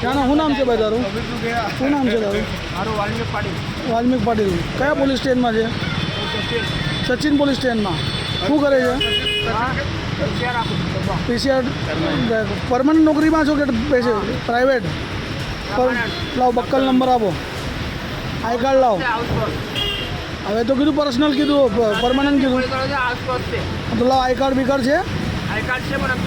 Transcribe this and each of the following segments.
ક્યાંના શું નામ છે ભાઈ તારું શું નામ છે તારું મારું વાલ્મીક પાટીલ. વાલ્મીક પાટીલ. કયા પોલીસ સ્ટેશનમાં છે? સચિન પોલીસ સ્ટેશનમાં. શું કરે છે. પીસીઆર પરમનન્ટ નોકરીમાં છો કે પૈસે પ્રાઇવેટ? પર લાવો બક્કલ નંબર આપો. આઈ કાર્ડ લાવો. હવે તો કીધું પર્સનલ કીધું પરમનન્ટ કીધું. તો લાવો આઈ કાર્ડ બીકાર્ડ છે? આઈ કાર્ડ છે પણ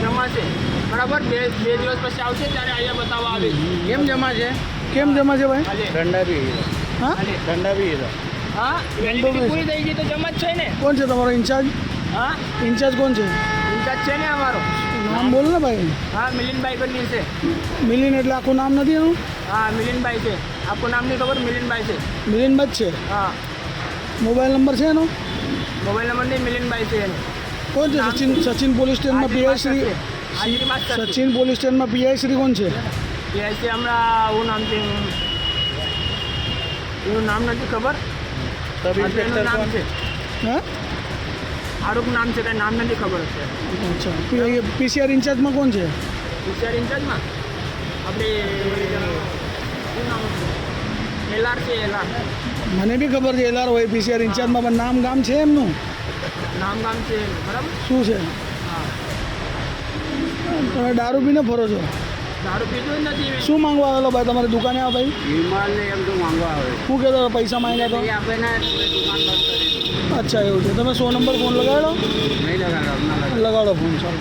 આપણા જમા છે. બરાબર? બે બે દિવસ પછી આવશે ત્યારે અહીંયા બતાવવા આવે કેમ જમા છે? કેમ જમા છે ભાઈ? ઠંડા બી હા? ઠંડા બી હા? વેલિડિટી પૂરી થઈ ગઈ તો જમા જ છે ને? કોણ છે તમારો ઇન્ચાર્જ? હા? ઇન્ચાર્જ કોણ છે? ઇન્ચાર્જ છે ને અમારો. નામ બોલ ને ભાઈ. હા મિલિનભાઈ બની છે. મિલિન એટલે આખું નામ નથી એનું? હા મિલિનભાઈ છે. આખું નામ નહીં ખબર મિલિનભાઈ છે. મિલિનભાઈ છે? હા. મોબાઈલ નંબર છે એનો? મોબાઈલ નંબર નહીં મિલિનભાઈ છે એનો. કોણ છે? સચિન સચિન પોલીસ સ્ટેશનમાં પીઆઈ શ્રી સચિન પોલીસ સ્ટેશનમાં પીઆઈ શ્રી કોણ છે? પીઆઈ શ્રી હમણાં હું નામ છે. એનું નામ નથી ખબર? નામ છે. હા? આરોપ નામ છે કાંઈ નામ નથી ખબર છે અચ્છા. પીસીઆર ઇન્ચાર્જમાં કોણ છે? પીસીઆર ઇન્ચાર્જમાં? આપણે શું નામ એલઆર છે એલઆર મને બી ખબર છે એલઆર હોય પીસીઆર ઇન્ચાર્જમાં પણ નામ ગામ છે એમનું? નામ ગામ છે બરાબર? શું છે? હા. તમે દારૂ પીને ફરો છો? દારૂ પીધું જ નથી શું માંગવા આવેલો ભાઈ? તમારી દુકાને આ ભાઈ. વિમાન ને એમ તો માંગવા આવે. શું કહેતો પૈસા માંગ્યા તો? એ આપે ને એટલે દુકાન બંધ કરી અચ્છા એવું છે. તમે સો નંબર ફોન લગાડો નહીં લગાડો લગાડો. લગાડો ફોન ચાલો.